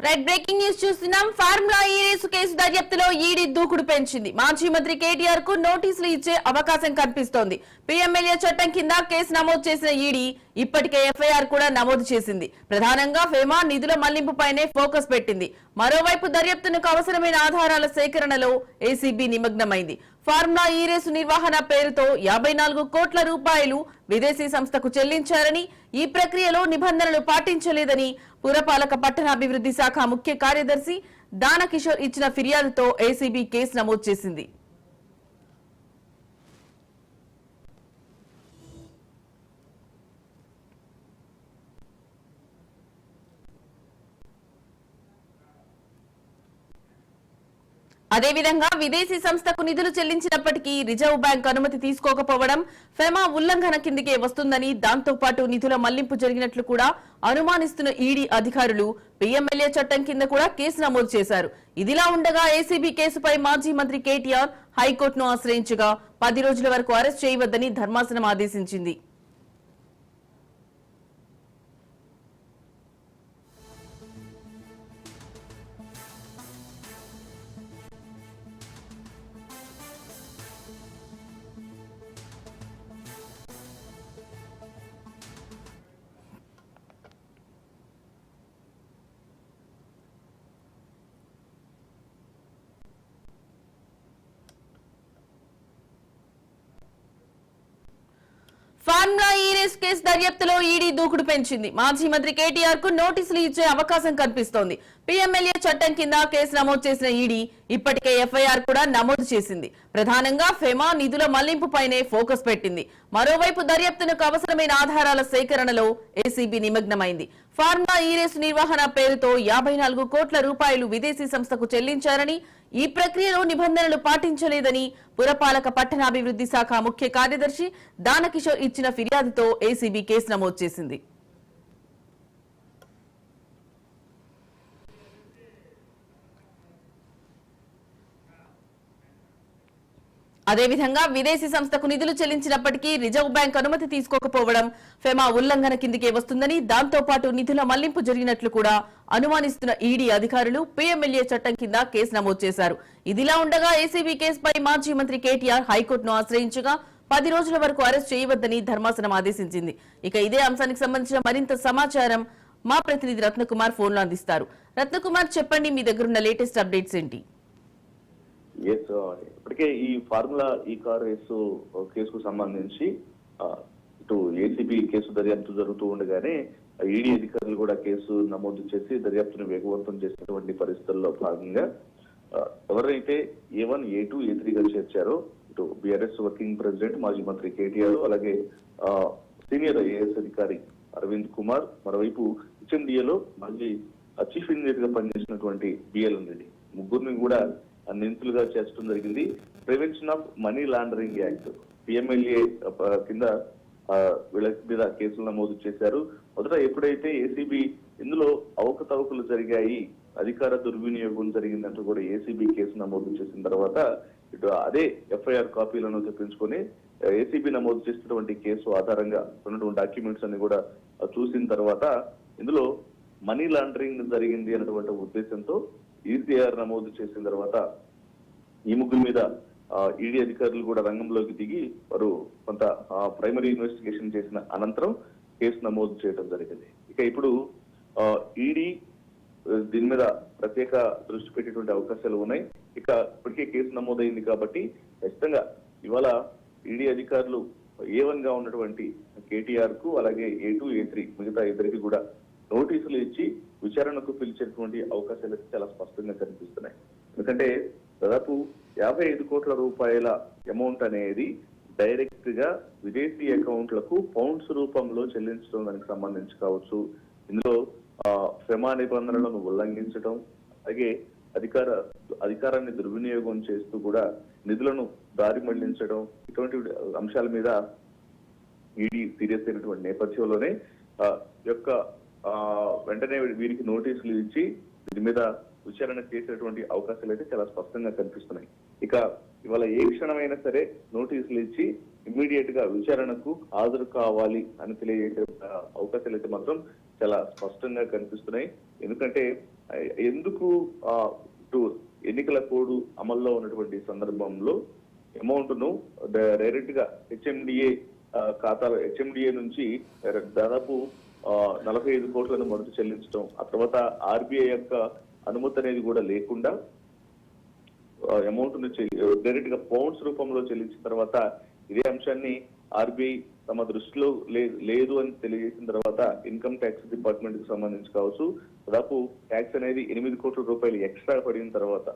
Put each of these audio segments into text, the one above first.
Right breaking news చూస్తున్నాం. Formula E e race case దర్యాప్తులో ED దూకుడు పెంచింది. మాజీ మంత్రి కేటీఆర్కు నోటీసులు ఇచ్చే అవకాశం కనిపిస్తోంది. పీఎంఎల్ఏ చట్టం కింద కేసు నమోదు చేసిన ఈడీ ఇప్పటికే ఎఫ్ఐఆర్ కూడా నమోదు చేసింది. ప్రధానంగా ఫేమా నిధుల మళ్ళింపుపైనే ఫోకస్ పెట్టింది. మరోవైపు దర్యాప్తునకు అవసరమైన ఆధారాల సేకరణలో ఏసీబీ నిమగ్నమైంది. ఫార్ములా ఈ రేసు నిర్వహణ పేరుతో యాభై నాలుగు కోట్ల రూపాయలు విదేశీ సంస్థకు చెల్లించారని ఈ ప్రక్రియలో నిబంధనలు పాటించలేదని పురపాలక పట్టణాభివృద్ధి శాఖ ముఖ్య కార్యదర్శి దానకిషోర్ ఇచ్చిన ఫిర్యాదుతో ఏసీబీ కేసు నమోదు చేసింది. అదేవిధంగా విదేశీ సంస్థకు నిధులు చెల్లించినప్పటికీ రిజర్వ్ బ్యాంక్ అనుమతి తీసుకోకపోవడం ఫెమా ఉల్లంఘన కిందికే వస్తుందని దాంతో పాటు నిధుల మళ్ళింపు జరిగినట్లు కూడా అనుమానిస్తున్న ఈడీ అధికారులు పీఎంఎల్ఏ చట్టం కింద కూడా కేసు నమోదు చేశారు. ఇదిలా ఉండగా ఏసీబీ కేసుపై మాజీ మంత్రి కేటీఆర్ హైకోర్టును ఆశ్రయించగా పది రోజుల వరకు అరెస్ట్ చేయవద్దని ధర్మాసనం ఆదేశించింది. ఫార్ములా ఈ రేస్ కేసు దర్యాప్తులో ఈడీ దూకుడు పెంచింది. మాజీ మంత్రి కేటీఆర్కు నోటీసులు ఇచ్చే అవకాశం కనిపిస్తోంది. పీఎంఎల్ఏ చట్టం కింద కేసు నమోదు చేసిన ఈడీ ఇప్పటికే ఎఫ్ఐఆర్ కూడా నమోదు చేసింది. ప్రధానంగా ఫెమా నిధుల మళ్ళింపుపైనే ఫోకస్ పెట్టింది. మరోవైపు దర్యాప్తునకు అవసరమైన ఆధారాల సేకరణలో ఏసీబీ నిమగ్నమైంది. ఫార్మా ఈ రేసు నిర్వహణ పేరుతో యాభై నాలుగు కోట్ల రూపాయలు విదేశీ సంస్థకు చెల్లించారని ఈ ప్రక్రియలో నిబంధనలు పాటించలేదని పురపాలక పట్టణాభివృద్ధి శాఖ ముఖ్య కార్యదర్శి దానకిషోర్ ఇచ్చిన ఫిర్యాదుతో ఏసీబీ కేసు నమోదు చేసింది. అదేవిధంగా విదేశీ సంస్థకు నిధులు చెల్లించినప్పటికీ రిజర్వ్ బ్యాంక్ అనుమతి తీసుకోకపోవడం ఫెమా ఉల్లంఘన కిందికే వస్తుందని దాంతో పాటు నిధుల మళ్ళింపు జరిగినట్లు కూడా అనుమానిస్తున్న ఈడీ అధికారులు పీఎంఎల్ఏ చట్టం కింద కేసు నమోదు చేశారు. ఇదిలా ఉండగా ఏసీబీ కేసుపై మాజీ మంత్రి కేటీఆర్ హైకోర్టును ఆశ్రయించగా పది రోజుల వరకు అరెస్ట్ చేయవద్దని ధర్మాసనం ఆదేశించింది. ఇక ఇదే అంశానికి సంబంధించిన మరింత సమాచారం మా ప్రతినిధి రత్నకుమార్ ఫోన్లో అందిస్తారు. రత్నకుమార్ చెప్పండి మీ దగ్గరున్న లేటెస్ట్ అప్డేట్స్ ఏంటి? ఎస్ uh, ఇప్పటికే ఈ ఫార్ములా ఈ కార్ రేసు uh, కేసుకు సంబంధించి uh, ఇటు ఏసీబీ కేసు దర్యాప్తు జరుగుతూ ఉండగానే ఈడీ అధికారులు కూడా కేసు నమోదు చేసి దర్యాప్తును వేగవంతం చేసినటువంటి పరిస్థితుల్లో భాగంగా ఎవరైతే ఏ వన్ ఏ టూ ఏ త్రీగా చేర్చారో ఇటు బీఆర్ఎస్ వర్కింగ్ ప్రెసిడెంట్ మాజీ మంత్రి కేటీఆర్ అలాగే సీనియర్ ఐఏఎస్ అధికారి అరవింద్ కుమార్ మరోవైపు హెచ్ఎండిఏలో మాజీ చీఫ్ ఇంజనీర్గా పనిచేసినటువంటి బిఎల్ రెడ్డి ముగ్గురిని కూడా నిందితులుగా చేర్చడం జరిగింది. Prevention of money laundering act PMLA కింద వీళ్ళ మీద కేసులు నమోదు చేశారు. మొదట ఎప్పుడైతే ఏసీబీ ఇందులో అవకతవకలు జరిగాయి అధికార దుర్వినియోగం జరిగిందంటూ కూడా ఏసీబీ కేసు నమోదు చేసిన తర్వాత ఇటు అదే ఎఫ్ఐఆర్ కాపీలను తెప్పించుకొని ఏసీబీ నమోదు చేసినటువంటి కేసు ఆధారంగా ఉన్నటువంటి డాక్యుమెంట్స్ అన్ని కూడా చూసిన తర్వాత ఇందులో మనీ లాండరింగ్ జరిగింది అన్నటువంటి ఉద్దేశంతో ఈసీఆర్ నమోదు చేసిన తర్వాత ఈ ముగ్గురు మీద ఈడీ అధికారులు కూడా రంగంలోకి దిగి వారు కొంత ప్రైమరీ ఇన్వెస్టిగేషన్ చేసిన అనంతరం కేసు నమోదు చేయడం జరిగింది. ఇక ఇప్పుడు ఈడీ దీని మీద ప్రత్యేక దృష్టి పెట్టేటువంటి అవకాశాలు ఉన్నాయి. ఇక ఇప్పటికే కేసు నమోదైంది కాబట్టి ఖచ్చితంగా ఇవాళ ఈడీ అధికారులు ఏ వన్గా ఉన్నటువంటి కేటీఆర్కు అలాగే ఏ టూ ఏ త్రీ మిగతా ఇద్దరికి కూడా నోటీసులు ఇచ్చి విచారణకు పిలిచేటువంటి అవకాశాలు చాలా స్పష్టంగా కనిపిస్తున్నాయి. ఎందుకంటే దాదాపు యాభై ఐదు కోట్ల రూపాయల అమౌంట్ అనేది డైరెక్ట్గా విదేశీ అకౌంట్లకు పౌండ్స్ రూపంలో చెల్లించడం దానికి సంబంధించి కావచ్చు. ఇందులో శ్రమ నిబంధనలను ఉల్లంఘించడం అలాగే అధికార అధికారాన్ని దుర్వినియోగం చేస్తూ కూడా నిధులను దారి మళ్ళించడం ఇటువంటి అంశాల మీద ఈడీ సీరియస్ అయినటువంటి నేపథ్యంలోనే యొక్క వెంటనే వీరికి నోటీసులు ఇచ్చి దీని మీద విచారణ చేసేటువంటి అవకాశాలు అయితే చాలా స్పష్టంగా కనిపిస్తున్నాయి. ఇక ఇవాళ ఏ క్షణమైనా సరే నోటీసులు ఇచ్చి ఇమ్మీడియట్గా విచారణకు హాజరు కావాలి అని తెలియజేసే అవకాశాలు అయితే మాత్రం చాలా స్పష్టంగా కనిపిస్తున్నాయి. ఎందుకంటే ఎందుకు ఆ, ఇటు ఎన్నికల కోడ్ అమల్లో ఉన్నటువంటి సందర్భంలో అమౌంట్ను డైరెక్ట్గా హెచ్ఎండిఏ ఖాతాలో హెచ్ఎండిఏ నుంచి దాదాపు నలభై ఐదు కోట్లను మొదట చెల్లించడం ఆ తర్వాత ఆర్బీఐ యొక్క అనుమతి అనేది కూడా లేకుండా అమౌంట్ డైరెక్ట్గా పౌండ్స్ రూపంలో చెల్లించిన తర్వాత ఇదే అంశాన్ని ఆర్బీఐ తమ దృష్టిలో లేదు అని తెలియజేసిన తర్వాత ఇన్కమ్ ట్యాక్స్ డిపార్ట్మెంట్కి సంబంధించి కావచ్చు దాదాపు ట్యాక్స్ అనేది ఎనిమిది కోట్ల రూపాయలు ఎక్స్ట్రా పడిన తర్వాత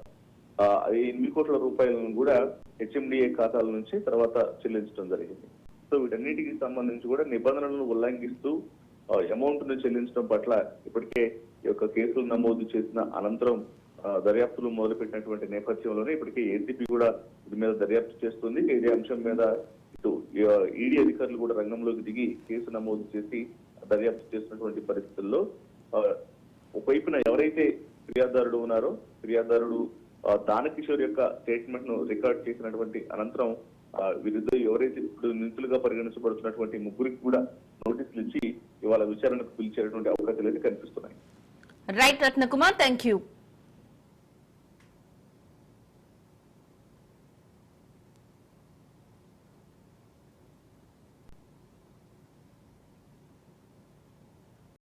అది ఎనిమిది కోట్ల రూపాయలను కూడా హెచ్ఎండిఏ ఖాతాల నుంచి తర్వాత చెల్లించడం జరిగింది. సో వీటన్నిటికి సంబంధించి కూడా నిబంధనలను ఉల్లంఘిస్తూ అమౌంట్ను చెల్లించడం పట్ల ఇప్పటికే ఈ యొక్క కేసులు నమోదు చేసిన అనంతరం దర్యాప్తులు మొదలుపెట్టినటువంటి నేపథ్యంలోనే ఇప్పటికే ఏసీపీ కూడా దీని మీద దర్యాప్తు చేస్తుంది. ఇదే అంశం మీద ఇటు ఈడీ అధికారులు కూడా రంగంలోకి దిగి కేసు నమోదు చేసి దర్యాప్తు చేసినటువంటి పరిస్థితుల్లో ఆ, ఒకవైపున ఎవరైతే ఫిర్యాదుదారుడు ఉన్నారో ఫిర్యాదుదారుడు దానకిషోర్ యొక్క స్టేట్మెంట్ను రికార్డ్ చేసినటువంటి అనంతరం వీరిద్దరు ఎవరైతే ఇప్పుడు నిందితులుగా పరిగణించబడుతున్నటువంటి ముగ్గురికి కూడా నోటీసులు ఇచ్చి ఇవాళ విచారణకు పిలిచేటువంటి అవకాశాలు అయితే కనిపిస్తున్నాయి. Right Ratnakumar thank you